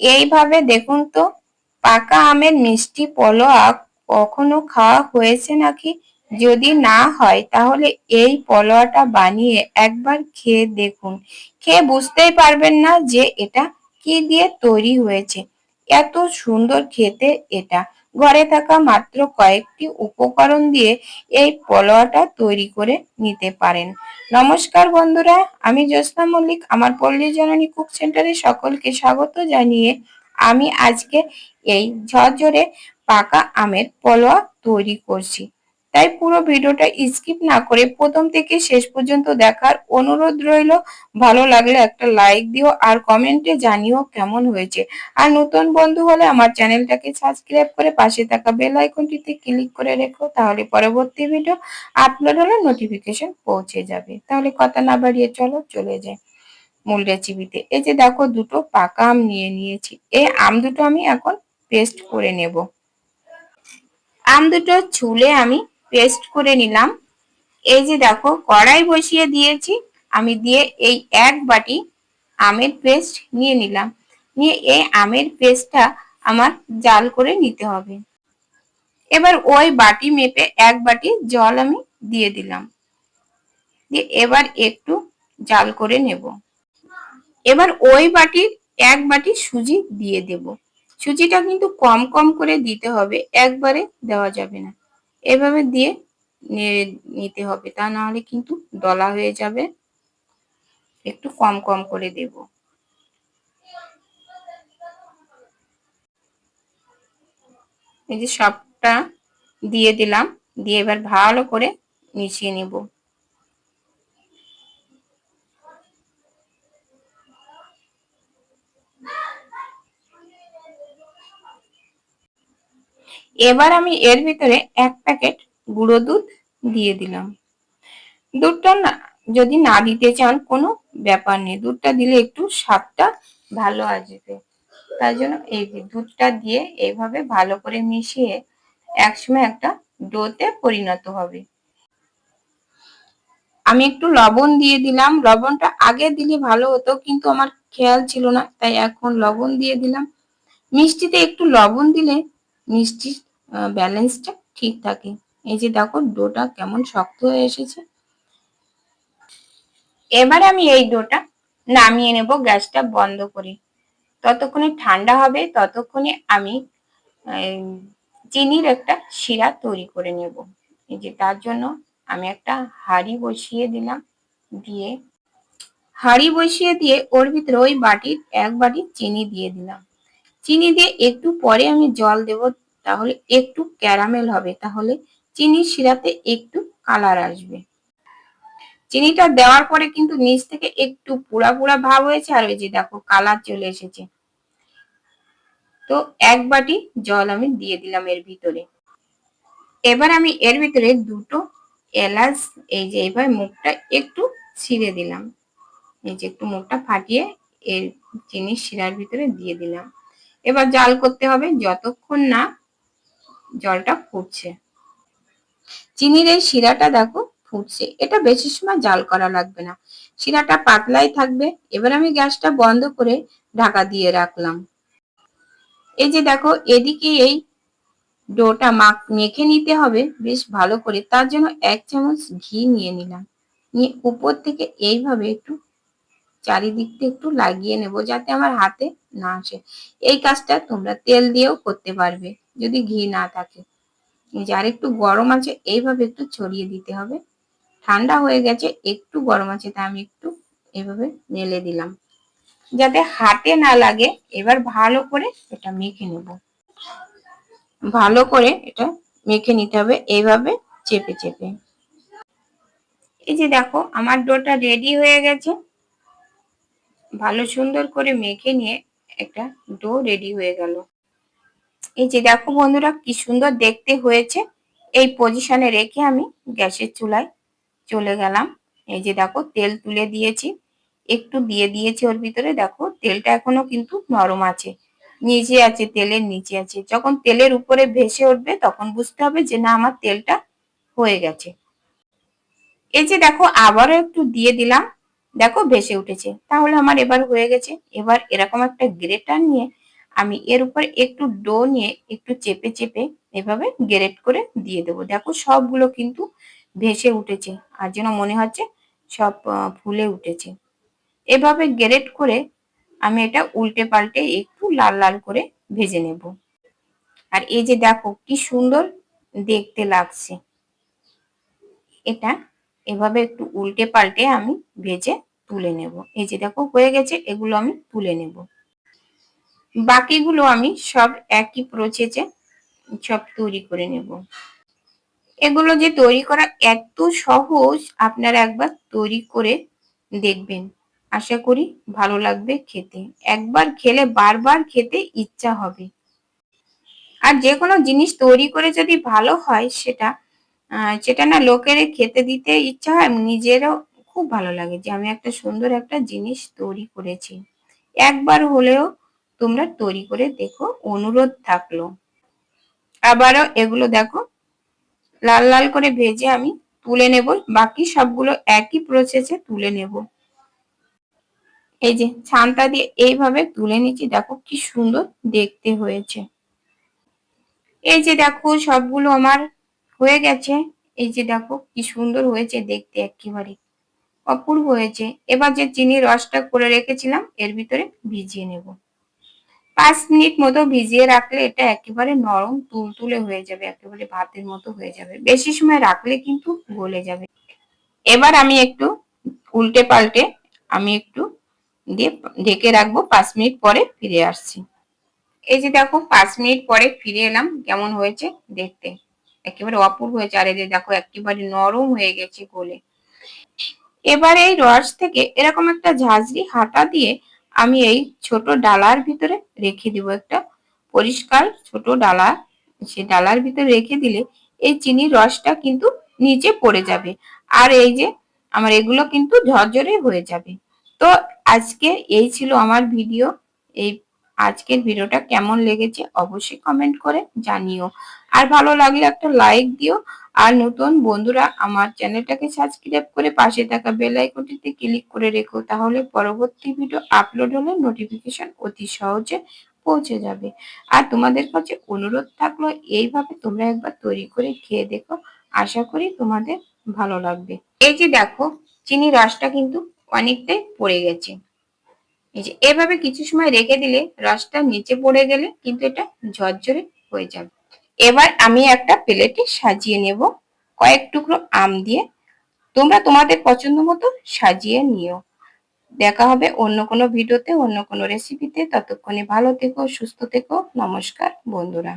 এইভাবে দেখুন তো, পাকা আমের মিষ্টি পলোয়া কখনো খাওয়া হয়েছে নাকি? যদি না হয়, তাহলে এই পলোয়াটা বানিয়ে একবার খেয়ে দেখুন। খেয়ে বুঝতেই পারবেন না যে এটা কি দিয়ে তৈরি হয়েছে। এত সুন্দর খেতে এটা। ঘরে থাকা মাত্র কয়েকটি উপকরণ দিয়ে এই পলোয়াটা তৈরি করে নিতে পারেন। নমস্কার বন্ধুরা, আমি জ্যোৎস্না মল্লিক, আমার পল্লী জননী কুক সেন্টারে সকলকে স্বাগত জানিয়ে আমি আজকে এই ঝরঝরে পাকা আমের পলোয়া তৈরি করছি। তাই পুরো ভিডিওটা স্কিপ না করে প্রথম থেকে শেষ পর্যন্ত দেখার অনুরোধ রইল। ভালো লাগলে একটা লাইক দিও আর কমেন্টে জানিও কেমন হয়েছে। আর নতুন বন্ধু হলে আমার চ্যানেলটাকে সাবস্ক্রাইব করে পাশে থাকা বেল আইকনটিতে ক্লিক করে রেখো, তাহলে পরবর্তী ভিডিও আপলোড হলে নোটিফিকেশন পৌঁছে যাবে। তাহলে কথা না বাড়িয়ে চলো, চলে যায় মূল রেসিপিতে এই যে দেখো, দুটো পাকা আম নিয়ে নিয়েছি। এই আম দুটো আমি এখন পেস্ট করে নেব। আম দুটো ছুলে আমি পেস্ট করে নিলাম। এই যে দেখো, কড়াই বসিয়ে দিয়েছি। আমি দিয়ে এই এক বাটি আমের পেস্ট নিয়ে নিলাম। নিয়ে এই আমের পেস্টটা আমার জাল করে নিতে হবে। এবার ওই বাটি মেপে এক বাটি জল আমি দিয়ে দিলাম। দিয়ে এবার একটু জাল করে নেব। এবার ওই বাটির এক বাটি সুজি দিয়ে দেব। সুজিটা কিন্তু কম কম করে দিতে হবে, একবারে দেওয়া যাবে না। এভাবে দিয়ে নিতে হবে। তা নাহলে কিন্তু দলা হয়ে যাবে। একটু কম কম করে দেব। এই যে সবটা দিয়ে দিলাম, দিয়ে এবার ভালো করে মিশিয়ে নেব। এবার আমি এর ভিতরে এক প্যাকেট গুঁড়ো দুধ দিয়ে দিলাম। দুধটা না, যদি না দিতে চান কোনো ব্যাপার নেই, দুধটা দিলে একটু স্বাদটা ভালো আসবে তার জন্য এই দুধটা দিয়ে এইভাবে ভালো করে মিশিয়ে একসময় একটা ডোতে পরিণত হবে। আমি একটু লবণ দিয়ে দিলাম। লবণটা আগে দিলে ভালো হতো, কিন্তু আমার খেয়াল ছিল না, তাই এখন লবণ দিয়ে দিলাম। মিষ্টিতে একটু লবণ দিলে মিষ্টির ব্যালেন্সটা ঠিক থাকে। এই যে দেখো, ডোটা কেমন শক্ত হয়ে এসেছে। এবার আমি এই ডোটা নামিয়ে নেব, গ্যাসটা বন্ধ করে। ততক্ষণে ঠান্ডা হবে, ততক্ষণে আমি চিনির একটা শিরা তৈরি করে নেব। এই যে তার জন্য আমি একটা হাঁড়ি বসিয়ে দিলাম, দিয়ে হাঁড়ি বসিয়ে দিয়ে ওর ভিতরে ওই বাটির এক বাটি চিনি দিয়ে দিলাম। চিনি দিয়ে একটু পরে আমি জল দেব তাহলে একটু ক্যারামেল হবে। তাহলে চিনির শিরাতে একটু কালার আসবে। চিনিটা দেওয়ার পরে কিন্তু নিচ থেকে একটু পুড়া পুড়া ভাব হয়েছে, আর ওই যে দেখো কালার চলে এসেছে। তো এক বাটি জল আমি দিয়ে দিলাম এর ভিতরে। এবার আমি এর ভিতরে দুটো এলাচ, এই যে এইভাবে মুখটা একটু ছিঁড়ে দিলাম। এই যে একটু মুখটা ফাটিয়ে এর চিনির শিরার ভিতরে দিয়ে দিলাম। এবার জাল করতে হবে যতক্ষণ না জলটা ফুটছে। চিনির এই শিরাটা দেখো ফুটছে। এটা বেশি সময় জাল করা লাগবে না। শিরাটা পাতলাই থাকবে। এবার আমি গ্যাসটা বন্ধ করে ঢাকা দিয়ে রাখলাম। এই যে দেখো, এদিকে এই ডোটা মাখ মেখে নিতে হবে বেশ ভালো করে। তার জন্য এক চামচ ঘি নিয়ে নিলাম। নিয়ে উপর থেকে এইভাবে একটু চারিদিকটা একটু লাগিয়ে নেব যাতে আমার হাতে না আসে। এই কাজটা তোমরা তেল দিয়েও করতে পারবে। যদি ঘি না থাকে। যার একটু গরম আছে, এইভাবে একটু ছড়িয়ে দিতে হবে। ঠান্ডা হয়ে গেছে, একটু গরম আছে তা আমি একটু এভাবে মেলে দিলাম। যাতে হাতে না লাগে, এবার ভালো করে এটা মেখে নেব। ভালো করে এটা মেখে নিতে হবে, এইভাবে চেপে চেপে। এই যে দেখো, আমার ডোটা রেডি হয়ে গেছে। ভালো সুন্দর করে মেখে নিয়ে একটা ডো রেডি হয়ে গেল। এই যে দেখো বন্ধুরা, কি সুন্দর দেখতে হয়েছে। এই পজিশনে রেখে আমি গ্যাসের চুলায় চলে গেলাম। এই যে দেখো, তেল তুলে দিয়েছি। একটু দিয়ে দিয়েছি ওর ভিতরে। দেখো, তেলটা এখনও কিন্তু নরম আছে। নিচে আছে, তেলের নিচে আছে। যখন তেলের উপরে ভেসে উঠবে, তখন বুঝতে হবে যে না, আমার তেলটা হয়ে গেছে। এই যে দেখো, আবারও একটু দিয়ে দিলাম। দেখো, ভেসে উঠেছে। তাহলে আমার এবার হয়ে গেছে। এবার এরকম একটা গ্রেটার নিয়ে আমি এর উপর একটু ডো নিয়ে একটু চেপে চেপে এভাবে গ্রেট করে দিয়ে দেবো। দেখো সবগুলো কিন্তু ভেসে উঠেছে আর যেন মনে হচ্ছে সব ফুলে উঠেছে। এভাবে গ্রেট করে আমি এটা উল্টে পাল্টে একটু লাল লাল করে ভেজে নেব। আর এই যে দেখো কি সুন্দর দেখতে লাগছে। এটা এভাবে একটু উল্টে পাল্টে আমি ভেজে তুলে নেব। এই যে দেখো হয়ে গেছে, এগুলো আমি তুলে নেব। বাকিগুলো আমি সব একই প্রসেসে সব তৈরি করে নেব। এগুলো যে তৈরি করা এত সহজ আপনারা একবার তৈরি করে দেখবেন। আশা করি ভালো লাগবে খেতে। একবার খেলে বারবার খেতে ইচ্ছা হবে। আর যে কোনো জিনিস তৈরি করে যদি ভালো হয় সেটা সেটা না লোকের খেতে দিতে ইচ্ছা হয়, নিজেরও খুব ভালো লাগে যে আমি একটা সুন্দর একটা জিনিস তৈরি করেছি। একবার হলেও তোমরা তৈরি করে দেখো, অনুরোধ থাকল। আবারও এগুলো দেখো, লাল লাল করে ভেজে আমি তুলে নেব। বাকি সবগুলো একই প্রসেসে তুলে নেব। এই যে ছানটা দিয়ে এইভাবে তুলে নিচ্ছি, দেখো কি সুন্দর দেখতে হয়েছে। এই যে দেখো সবগুলো আমার হয়ে গেছে। এই যে দেখো কি সুন্দর হয়েছে দেখতে একেবারে। অপূর্ব হয়েছে। এবার যে চিনি রসটা করে রেখেছিলাম, এর ভিতরে ভিজিয়ে নেব। পাঁচ মিনিট মতো ভিজিয়ে রাখলে এটা একেবারে নরম, তুলতুলে হয়ে যাবে, একেবারে ভাতের মতো হয়ে যাবে। বেশি সময় রাখলে কিন্তু গলে যাবে। এবার আমি একটু উল্টে পাল্টে আমি একটু দিয়ে ঢেকে রাখব, পাঁচ মিনিট পরে ফিরে আসছি। এই যে দেখো, পাঁচ মিনিট পরে ফিরে এলাম, কেমন হয়েছে দেখতে? একেবারে অপূর্ব হয়েছে। আর যে দেখো, একেবারে নরম হয়ে গেছে গলে। এবার এই রস থেকে এরকম একটা ঝাঁঝরি হাতা দিয়ে আমি এই ছোট ডালার ভিতরে রেখে দিব একটা পরিষ্কার ছোট ডালা। সে ডালার ভিতরে রেখে দিলে এই চিনির রসটা কিন্তু নিচে পড়ে যাবে। আর এই যে আমার এগুলো কিন্তু ঝরঝরে হয়ে যাবে। তো আজকে এই ছিল আমার ভিডিও। এই আজকের ভিডিওটা কেমন লেগেছে অবশ্যই কমেন্ট করে জানিও। আর ভালো লাগলে একটা লাইক দিও। আর নতুন বন্ধুরা আমার চ্যানেলটাকে সাবস্ক্রাইব করে পাশে থাকা বেল আইকনটিতে ক্লিক করে রেখো। তাহলে পরবর্তী ভিডিও আপলোড হলে নোটিফিকেশন অতি সহজে পৌঁছে যাবে। আর তোমাদের কাছে অনুরোধ থাকল, এইভাবে তোমরা একবার তৈরি করে খেয়ে দেখো। আশা করি তোমাদের ভালো লাগবে। এই যে দেখো চিনি রসটা কিন্তু অনেকটাই পড়ে গেছে। এই যে এভাবে কিছু সময় রেখে দিলে রসটা নিচে পড়ে গেলে কিন্তু এটা ঝরঝরে হয়ে যাবে। এবার আমি একটা প্লেটে সাজিয়ে নেব। কয়েক টুকরো আম দিয়ে। তোমরা তোমাদের পছন্দ মতো সাজিয়ে নিও। দেখা হবে অন্য কোনো ভিডিওতে, অন্য কোনো রেসিপিতে ততক্ষণে ভালো থেকো, সুস্থ থেকো। নমস্কার, বন্ধুরা।